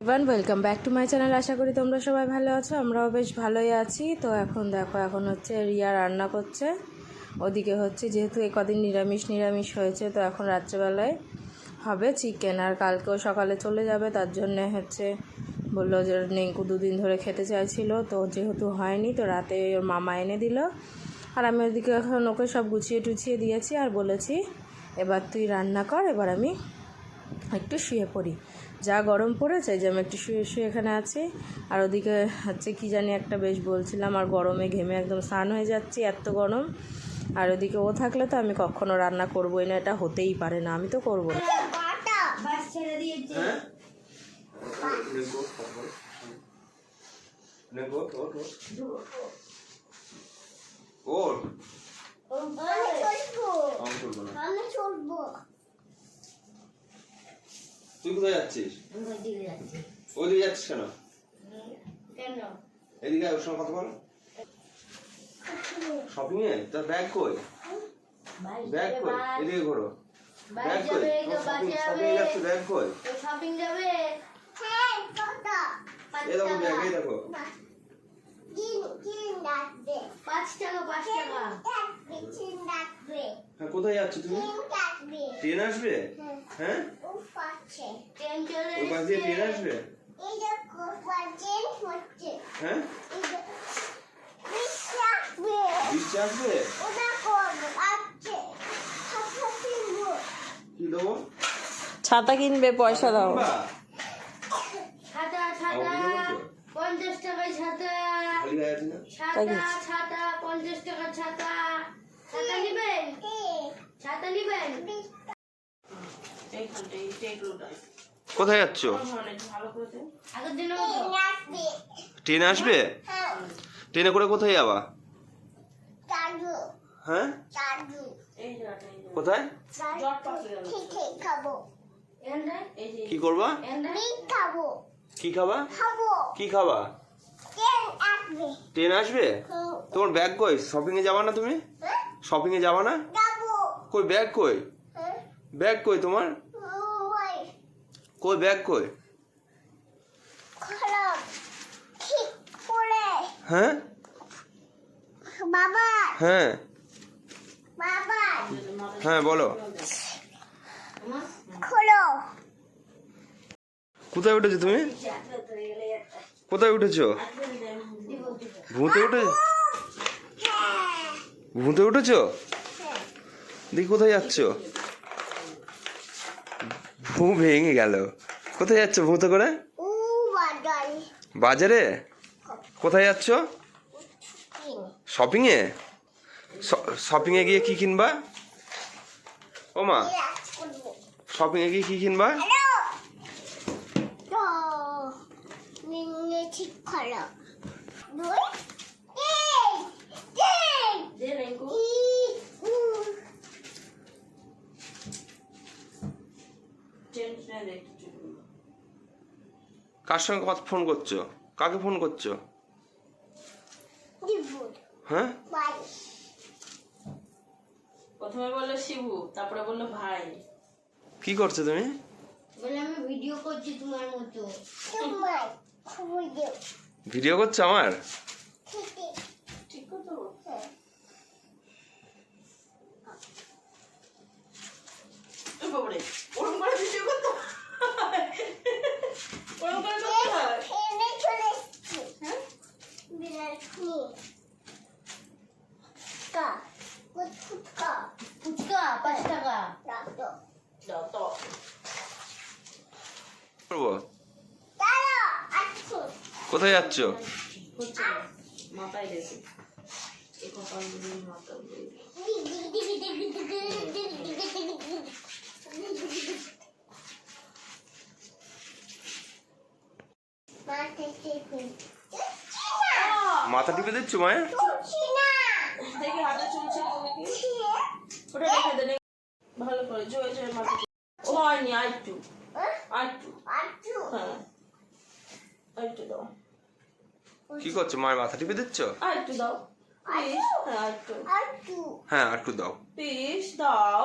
Everyone, welcome back to my channel. আশা করি তোমরা সবাই ভালো আছো, আমরাও বেশ ভালোই আছি। তো এখন দেখো, এখন হচ্ছে রিয়া রান্না করছে। ওদিকে হচ্ছে যেহেতু এ কদিন নিরামিষ নিরামিষ হয়েছে, তো এখন রাত্রেবেলায় হবে চিকেন আর কালকেও সকালে চলে যাবে, তার জন্যে হচ্ছে বলল যে নেঙ্কু দুদিন ধরে খেতে চাইছিল, তো যেহেতু হয়নি, তো রাতে ওর মামা এনে দিল। আর আমি ওদিকে এখন ওকে সব গুছিয়ে টুছিয়ে দিয়েছি, আর বলেছি, এবার তুই রান্না কর, এবার আমি একটু শুয়ে পড়ি। যা গরম পড়েছে যে আমি একটু শুয়ে শুয়ে এখানে আছি। আর ওদিকে হচ্ছে কি জানি একটা বেশ বলছিলাম আর গরমে ঘেমে একদম স্নান হয়ে যাচ্ছি এত গরম। আর ওদিকে ও থাকলে তো আমি কখনো রান্না করবোই না এটা হতেই পারে না আমি তো করব না। বাস ছেড়ে দিয়েছে হ্যাঁ? আমি চলবো আমি চলবো না আমি চলবো তুই কোথায় যাচ্ছিস? ওইদিকে যাচ্ছি যাচ্ছিস কেন? কেন? এদিকে ওর সঙ্গে কথা বল। শপিং এ তোর ব্যাগ কই? ব্যাগ কই? এদিকে ঘোরো। ব্যাগ কই? শপিং শপিং যাচ্ছে ব্যাগ কই? শপিং যাবে। হ্যাঁ এই দেখো ব্যাগ এই দেখো। কিন কিন ডাকবে। পাঁচ টাকা পাঁচ টাকা। হ্যাঁ কোথায় যাচ্ছ তুমি? ট্রেন আসবে? হ্যাঁ। চলে ওই পাশ দিয়ে ট্রেন আসবে? হ্যাঁ? বৃষ্টি আসবে। ছাতা কি দেবো? ছাতা কিনবে পয়সা দাও। ছাতা ছাতা পঞ্চাশ টাকায় ছাতা। ছাতা ছাতা পঞ্চাশ টাকা ছাতা। ছাতা নিবেন? ছাতা নিবেন? কোথায় যাচ্ছ? ট্রেন আসবে? ট্রেনে করে কোথায় যাবা? হ্যাঁ? কোথায়? খাব কি করবা? খাব কি খাবা? খাব কি খাবা? ট্রেন আসবে। ট্রেন আসবে? তোমার ব্যাগ কই? শপিং এ যাবা না তুমি? শপিং এ যাবা না? কই ব্যাগ কই? ব্যাগ কই তোমার? কই ব্যাগ কই? হ্যাঁ? বাবা হ্যাঁ। বাবা হ্যাঁ বলো। খোলো। কোথায় উঠেছো তুমি? কোথায় উঠেছো? ভূতে উঠে ভূতে উঠেছ? দেখি কোথায় যাচ্ছ? ভূ ভেঙে গেল। কোথায় যাচ্ছ ভূতে করে? বাজারে? কোথায় যাচ্ছ? শপিং এ শপিং এ গিয়ে কি কিনবা? ও মা শপিং এ গিয়ে কি কিনবা? ঠিক কার সঙ্গে কথা ফোন করছ? কাকে ফোন করছ? হ্যাঁ? প্রথমে বলল শিবু তারপরে বলল ভাই। কি করছ তুমি? বলে আমি ভিডিও করছি তোমার মতো। ভিডিও ভিডিও করছ আমার? ঠিক তো বাবারে ওরকম করে ভিডিও করতে ওরকম করে হয় ফুচকা পাঁচ টাকা আচ্ছা কোথায় যাচ্ছ হচ্ছে মাথায় গেছে এই কপাল মাথা দিয়ে মাথা টিপে দিচ্ছ ভালো করে জোরে জোরে মাথা ও হয়নি হ্যাঁ। দাও। কি করছ মায়ের মাথা টিপে দিচ্ছ? আরেকটু দাও। হ্যাঁ আরেকটু। হ্যাঁ একটু দাও। প্লিজ দাও।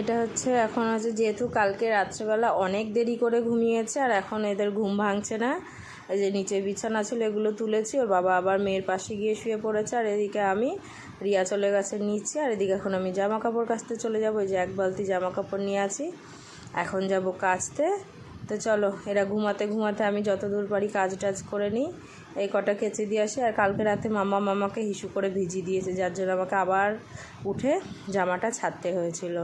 এটা হচ্ছে এখন হচ্ছে যেহেতু কালকে রাত্রেবেলা অনেক দেরি করে ঘুমিয়েছে, আর এখন এদের ঘুম ভাঙছে না। এই যে নিচে বিছানা ছিল, এগুলো তুলেছি। ওর বাবা আবার মেয়ের পাশে গিয়ে শুয়ে পড়েছে, আর এদিকে আমি রিয়া চলে গেছে নিচে, আর এদিকে এখন আমি জামা কাপড় কাচতে চলে যাব। এই যে এক বালতি জামা কাপড় নিয়ে আছি, এখন যাব কাচতে। তো চলো, এরা ঘুমাতে ঘুমাতে আমি যত দূর পারি কাজ টাজ করে নিই। এই কটা কেচে দিয়ে আসি, আর কালকে রাতে মামা মামাকে হিসু করে ভিজিয়ে দিয়েছে, যার জন্য আমাকে আবার উঠে জামাটা ছাড়তে হয়েছিল।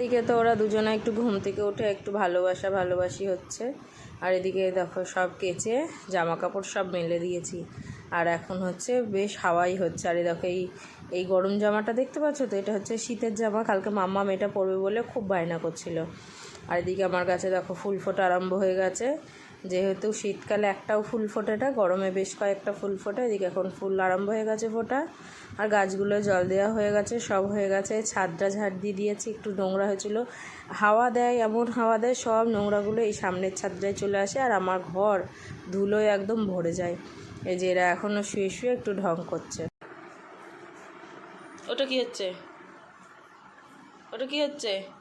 এদিকে তো ওরা দুজনে একটু ঘুম থেকে উঠে একটু ভালোবাসা ভালোবাসি হচ্ছে। আর এদিকে দেখো সব কেচে জামা কাপড় সব মেলে দিয়েছি। আর এখন হচ্ছে বেশ হাওয়াই হচ্ছে। আর দেখো এই এই গরম জামাটা দেখতে পাচ্ছ তো? এটা হচ্ছে শীতের জামা। কালকে মাম্মা মেয়েটা পরবে বলে খুব বায়না করছিল। আর এদিকে আমার কাছে দেখো ফুল ফোটা আরম্ভ হয়ে গেছে। যেহেতু শীতকালে একটাও ফুল ফোটে না গরমে বেশ কয়েকটা ফুল ফোটে, এদিকে এখন ফুল আরম্ভ হয়ে গেছে ফোটা। আর গাছগুলো জল দেওয়া হয়ে গেছে, সব হয়ে গেছে। ছাদটা ঝাড় দিয়ে দিয়েছি, একটু নোংরা হয়েছিল। হাওয়া দেয়, এমন হাওয়া দেয়, সব নোংরাগুলো এই সামনের ছাদটায় চলে আসে আর আমার ঘর ধুলোয় একদম ভরে যায়। এই যে এরা এখনও শুয়ে শুয়ে একটু ঢং করছে। ওটা কি হচ্ছে? ওটা কি হচ্ছে?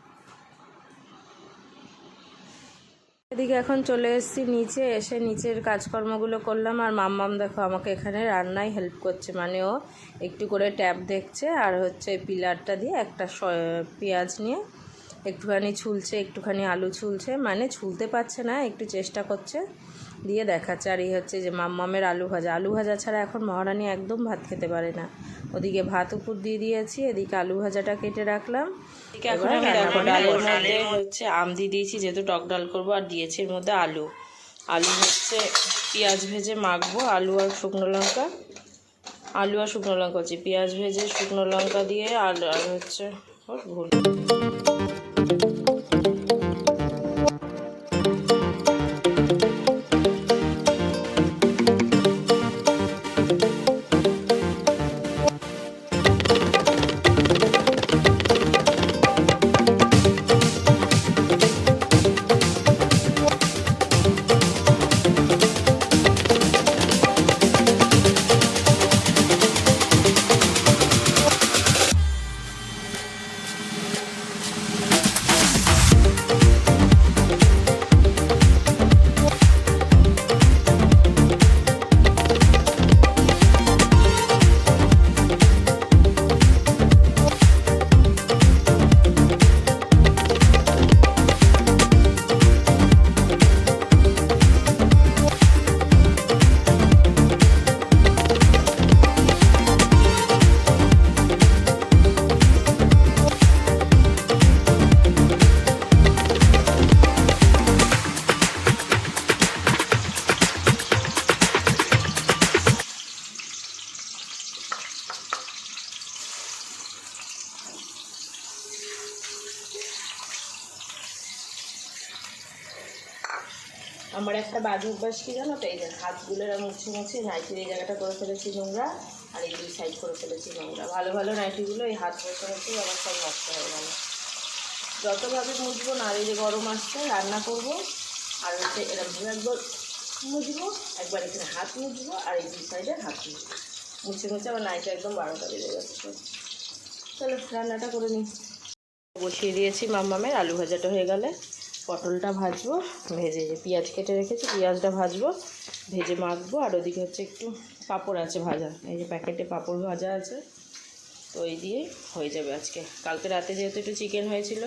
এদিকে এখন চলে এসেছি নিচে, এসে নিচের কাজকর্মগুলো করলাম। আর মাম্মাম দেখো আমাকে এখানে রান্নায় হেল্প করছে। মানে ও একটু করে ট্যাপ দেখছে আর হচ্ছে পিলারটা দিয়ে একটা পেঁয়াজ নিয়ে একটুখানি ছুলছে, একটুখানি আলু ছুলছে। মানে ছুলতে পারছে না, একটু চেষ্টা করছে। দিয়ে দেখাচ্ছে। আর এই হচ্ছে যে মাম্মামের আলু ভাজা। আলু ভাজা ছাড়া এখন মহারানী একদম ভাত খেতে পারে না। ওদিকে ভাত উপর দিয়ে দিয়েছি এদিকে আলু ভাজাটা কেটে রাখলাম। এখন আমি দেখো ডালের মধ্যে হচ্ছে আম দিয়ে দিয়েছি যেহেতু টক ডাল করব আর দিয়েছি এর মধ্যে আলু। আলু হচ্ছে পেঁয়াজ ভেজে মাখবো আলু আর শুকনো লঙ্কা। আলু আর শুকনো লঙ্কা হচ্ছে পেঁয়াজ ভেজে শুকনো লঙ্কা দিয়ে আর আর হচ্ছে ভুল। বাজে অভ্যাস কি জানো তো? এই যে হাতগুলো মুছে মুছে নাইটির এই জায়গাটা করে ফেলেছি নোংরা, আর এই দুই সাইড করে ফেলেছি নোংরা। ভালো ভালো নাইটিগুলো এই হাত মুছে মুছে আমার সব নষ্ট হয়ে গেল। যতভাবে মুছবো না, আর এই যে গরম আসছে, রান্না করব, আর হচ্ছে এরকমভাবে একবার মুছবো, একবার এখানে হাত মুছবো, আর এই দুই সাইডে হাত মুছবো। মুছে মুছে আমার নাইটা একদম বারোটা বেজে গেছে চলো, রান্নাটা করে নিই। বসিয়ে দিয়েছি মাম্মামের আলু ভাজাটা হয়ে গেলে। পটলটা ভাজবো, ভেজে যে পেঁয়াজ কেটে রেখেছি, পেঁয়াজটা ভাজবো, ভেজে মাখবো, আর ওদিকে হচ্ছে একটু পাঁপড় আছে ভাজা, এই যে প্যাকেটে পাঁপড় ভাজা আছে, তো ওই দিয়ে হয়ে যাবে আজকে। কালকে রাতে যেহেতু একটু চিকেন হয়েছিল,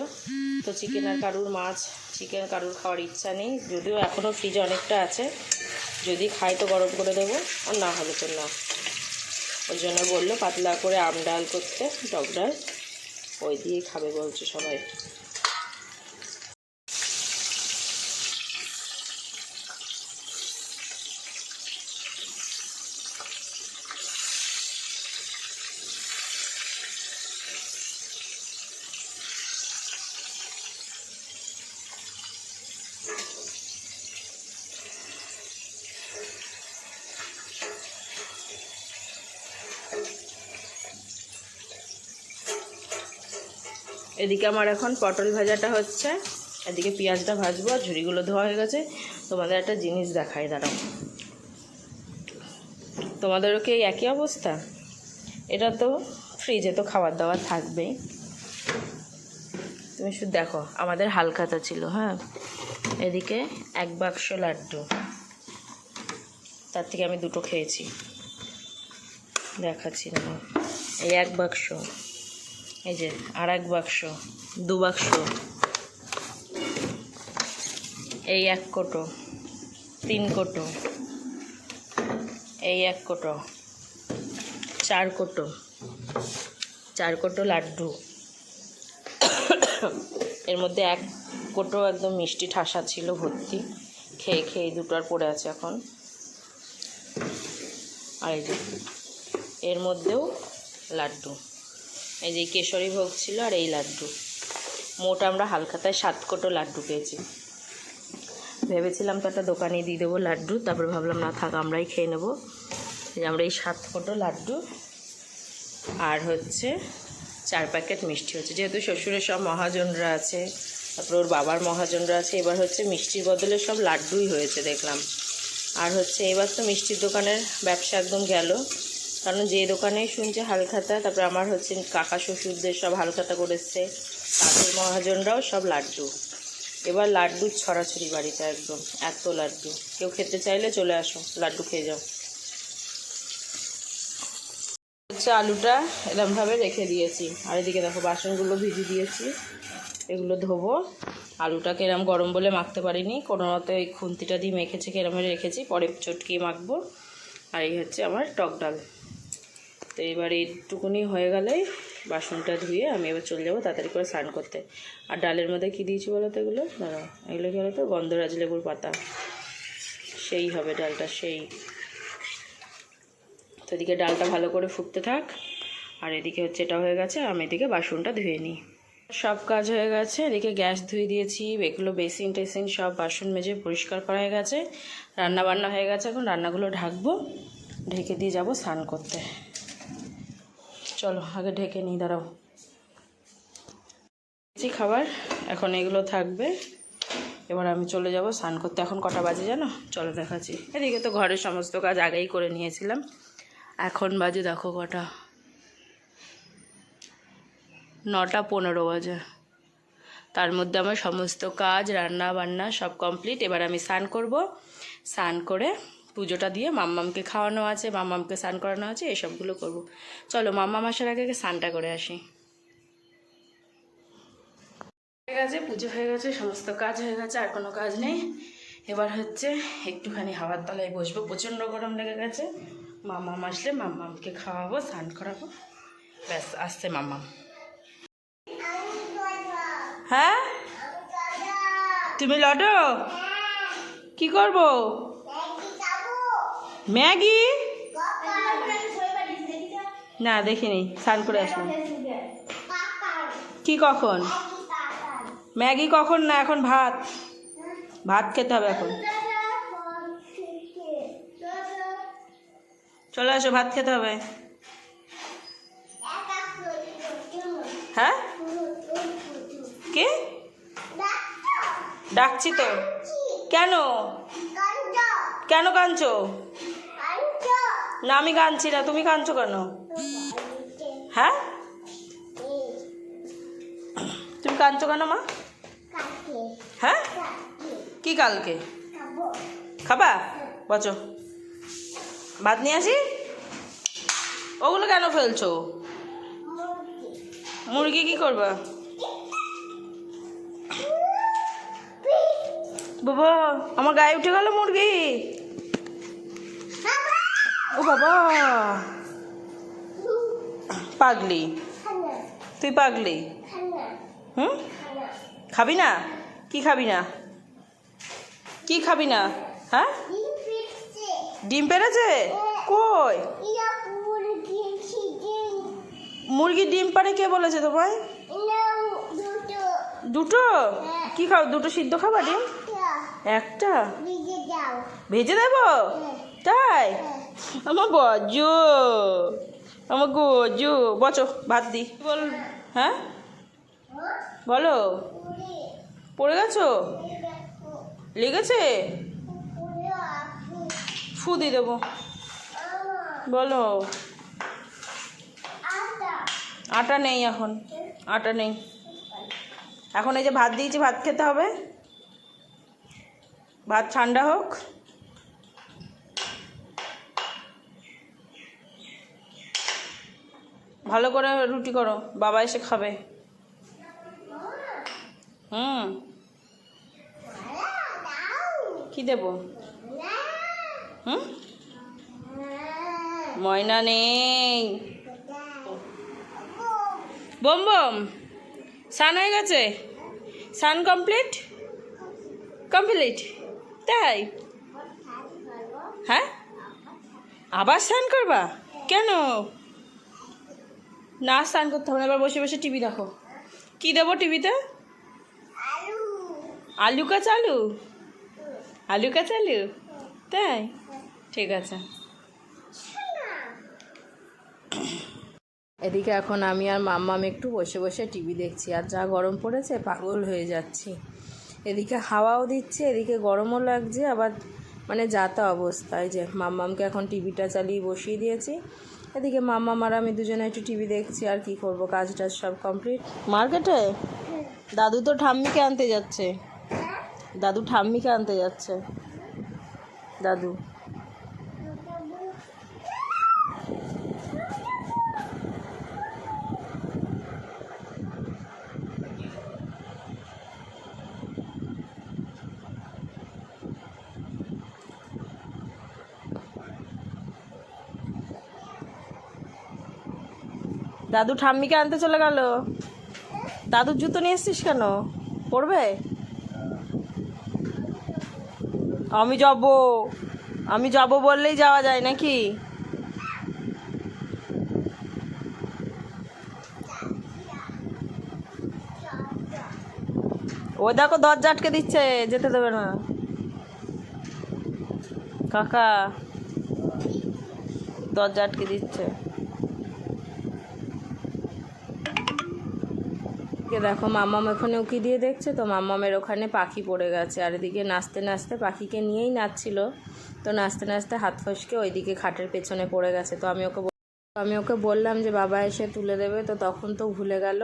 তো চিকেন আর কারুর মাছ, চিকেন কারুর খাওয়ার ইচ্ছা নেই, যদিও এখনও ফ্রিজে অনেকটা আছে, যদি খাই তো গরম করে দেবো, আর না হলে তো না। ওই জন্য বলল, পাতলা করে আম ডাল করতে, টক ডাল, ওই দিয়েই খাবে বলছে সবাই। এদিকে আমার এখন পটল ভাজাটা হচ্ছে। এদিকে পেঁয়াজটা ভাজবো, আর ঝুড়িগুলো ধোয়া হয়ে গেছে। তোমাদের একটা জিনিস দেখাই, দাঁড়াও। তোমাদেরও কি একই অবস্থা? এটা তো ফ্রিজে তো খাবার দাবার থাকবেই। তুমি শুধু দেখো, আমাদের হালখাতা ছিল হ্যাঁ? এদিকে এক বাক্স লাড্ডু। তার থেকে আমি দুটো খেয়েছি। দেখাচ্ছি না। এই এক বাক্স। এই যে আর এক বাক্স, দু বাক্স। এই এক কোটো, তিন কোটো। এই এক কোটো, চার কোটো। চার কোটো লাড্ডু। এর মধ্যে এক কোটো একদম মিষ্টি ঠাসা ছিল ভর্তি। খেয়ে খেয়ে দুটো আর পড়ে আছে এখন। আর এই যে, এর মধ্যেও লাড্ডু। এই যে কেশরী ভোগ ছিল আর এই লাড্ডু। মোট আমরা হালখাতায় সাত কোটো লাড্ডু পেয়েছি ভেবেছিলাম তো একটা দোকানে দিয়ে দেবো লাড্ডু, তারপরে ভাবলাম, না থাক, আমরাই খেয়ে নেব। যে আমরা এই সাত কোটো লাড্ডু আর হচ্ছে চার প্যাকেট মিষ্টি হচ্ছে। যেহেতু শ্বশুরের সব মহাজনরা আছে, তারপর ওর বাবার মহাজনরা আছে, এবার হচ্ছে মিষ্টির বদলে সব লাড্ডুই হয়েছে, দেখলাম। আর হচ্ছে এবার তো মিষ্টির দোকানের ব্যবসা একদম গেল। কারণ যে দোকানেই শুনছে হালখাতা, তারপরে আমার হচ্ছে কাকা শ্বশুরদের সব হালখাতা করেছে তাদের মহাজনরাও সব লাড্ডু। এবার লাড্ডু ছড়াছড়ি বাড়িতে একদম, এত লাড্ডু। কেউ খেতে চাইলে চলে আসো, লাড্ডু খেয়ে যাও। হচ্ছে আলুটা এরমভাবে রেখে দিয়েছি। আর এদিকে দেখো বাসনগুলো ভিজিয়ে দিয়েছি, এগুলো ধোবো। আলুটাকে এরম গরম বলে মাখতে পারিনি, কোনো মতো এই খুন্তিটা দিয়ে মেখেছে, এরমভাবে রেখেছি, পরে চটকিয়ে মাখবো। আর এই হচ্ছে আমার টক ডাল। তো এবার এইটুকুনি হয়ে গেলেই বাসনটা ধুয়ে আমি এবার চলে যাব তাড়াতাড়ি করে স্নান করতে। আর ডালের মধ্যে কী দিয়েছি বলো তো এগুলো? দাঁড়াও, এগুলো কী বলো তো? গন্ধরাজ লেবুর পাতা। সেই হবে ডালটা, সেই। তো এদিকে ডালটা ভালো করে ফুটতে থাক। আর এদিকে হচ্ছে এটা হয়ে গেছে, আমি এদিকে বাসনটা ধুয়ে নিই। সব কাজ হয়ে গেছে, এদিকে গ্যাস ধুয়ে দিয়েছি, এগুলো বেসিন টেসিন সব বাসন মেজে পরিষ্কার করা হয়ে গেছে। রান্না বান্না হয়ে গেছে এখন, রান্নাগুলো ঢাকবো, ঢেকে দিয়ে যাব স্নান করতে। চলো, আগে ঢেকে নিই, দাঁড়াও। দিয়েছি খাবার, এখন এগুলো থাকবে। এবার আমি চলে যাব স্নান করতে। এখন কটা বাজে জানো? চলো দেখাচ্ছি। এদিকে তো ঘরের সমস্ত কাজ আগেই করে নিয়েছিলাম। এখন বাজে দেখো কটা। নটা পনেরো বাজে। তার মধ্যে আমার সমস্ত কাজ রান্না বান্না সব কমপ্লিট। এবার আমি স্নান করব। স্নান করে পুজোটা দিয়ে মাম্মামকে খাওয়ানো আছে মাম্মামকে স্নান করানো আছে এসবগুলো করব। চলো মাম্মাম আসার আগে আগে স্নানটা করে আসি। হয়ে গেছে পুজো হয়ে গেছে সমস্ত কাজ হয়ে গেছে আর কোনো কাজ নেই। এবার হচ্ছে একটুখানি হাওয়ার তলায় বসবো প্রচণ্ড গরম লেগে গেছে। মাম্মাম আসলে মাম্মামকে খাওয়াবো স্নান করাবো। ব্যাস আসছে মাম্মাম। হ্যাঁ? তুমি লটো কি করব? ম্যাগি? না, দেখিনি। স্নান করে আসলাম কি কখন? ম্যাগি কখন না, এখন ভাত? ভাত খেতে হবে এখন। চলে আসো, ভাত খেতে হবে। হ্যাঁ? কি? ডাকছি তো। কেন? কেন কাঁদছো? না, আমি কাঁদছি না, তুমি কাঁদছো কেন? হ্যাঁ? তুমি কাঁদছো কেন, মা? হ্যাঁ? কি কালকে? খাবা? বচো। ভাত নিয়ে আসি? ওগুলো কেন ফেলছো? মুরগি কি করবা? বাবা, আমার গায়ে উঠে গেল মুরগি। ও বাবা। পাগলি। তুই পাগলি? হুম? খাবি না? কি খাবি না? কি খাবি না? হ্যাঁ? ডিম পেড়েছে কই? মুরগি ডিম পারে কে বলেছে তোমায়? দুটো? কি খাও? দুটো সিদ্ধ খাবা ডিম? একটা। ভিজে দেবো? তাই? আমার গজু আমার গজু বচো ভাত দি। বল হ্যাঁ? বলো। পড়ে গেছো? লেগেছে? ফু দিয়ে দেবো। বলো। আটা নেই এখন। আটা নেই। এখন এই যে ভাত দিয়েছি, ভাত খেতে হবে। ভাত ঠান্ডা হোক। ভালো করে রুটি করো, বাবা এসে খাবে। হুম। কি দেবো? হুম? ময়না নেই। Bomb, bomb. সান হয়ে গেছে? সান কমপ্লিট? কমপ্লিট? তাই? হ্যাঁ? আবার স্নান করবা? কেন? না স্নান করতে হবে না, এবার বসে বসে টিভি দেখো। কি দেবো টিভিতে? আলু কাঁচা আলু? আলু কাঁচা আলু? তাই? ঠিক আছে। এদিকে এখন আমি আর মাম্মাম একটু বসে বসে টিভি দেখছি, আর যা গরম পড়েছে পাগল হয়ে যাচ্ছি। এদিকে হাওয়াও দিচ্ছে, এদিকে গরমও লাগছে, আবার মানে যাতা অবস্থায় যে মাম্মামকে এখন টিভিটা চালিয়ে বসিয়ে দিয়েছি। এদিকে মামা, মারা, আমি দুজনে একটু টিভি দেখছি, আর কি করব? কাজ টাজ সব কমপ্লিট মার্কেটে? দাদু তো ঠাম্মিকে আনতে যাচ্ছে। দাদু ঠাম্মিকে আনতে যাচ্ছে। দাদু। দাদু ঠাম্মিকে আনতে চলে গেল। দাদুর জুতো নিয়ে এসছিস কেন? পড়বে আমি যাব। আমি যাব বললেই যাওয়া যায় নাকি? ও দেখো দরজা আটকে দিচ্ছে, যেতে দেবে না। কাকা, দরজা আটকে দিচ্ছে। এদিকে দেখো মাম্মাম ওখানে উকি দিয়ে দেখছে, তো মাম্মামের ওখানে পাখি পড়ে গেছে। আর এদিকে নাচতে নাচতে পাখিকে নিয়েই নাচছিল, তো নাচতে নাচতে হাত ফসকে ওইদিকে খাটের পেছনে পড়ে গেছে। তো আমি ওকে আমি ওকে বললাম যে, বাবা এসে তুলে দেবে। তো তখন তো ভুলে গেল।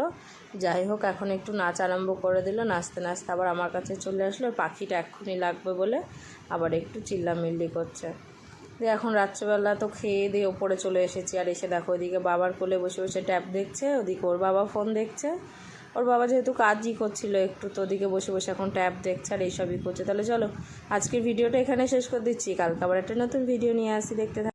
যাই হোক, এখন একটু নাচ আরম্ভ করে দিল। নাচতে নাচতে আবার আমার কাছে চলে আসলো। পাখিটা এক্ষুনি লাগবে বলে আবার একটু চিল্লামিল্লি করছে। দিয়ে এখন রাত্রেবেলা তো খেয়ে দিয়ে ওপরে চলে এসেছি। আর এসে দেখো, ওইদিকে বাবার কোলে বসে বসে ট্যাপ দেখছে, ওদিকে ওর বাবা ফোন দেখছে। ওর বাবা যেহেতু কাজই করছিল একটু, তো ওদিকে বসে বসে এখন ট্যাব দেখছে আর এইসবই করছে। তাহলে চলো, আজকের ভিডিওটা এখানে শেষ করে দিচ্ছি। কালকে আবার একটা নতুন ভিডিও নিয়ে আসি। দেখতে।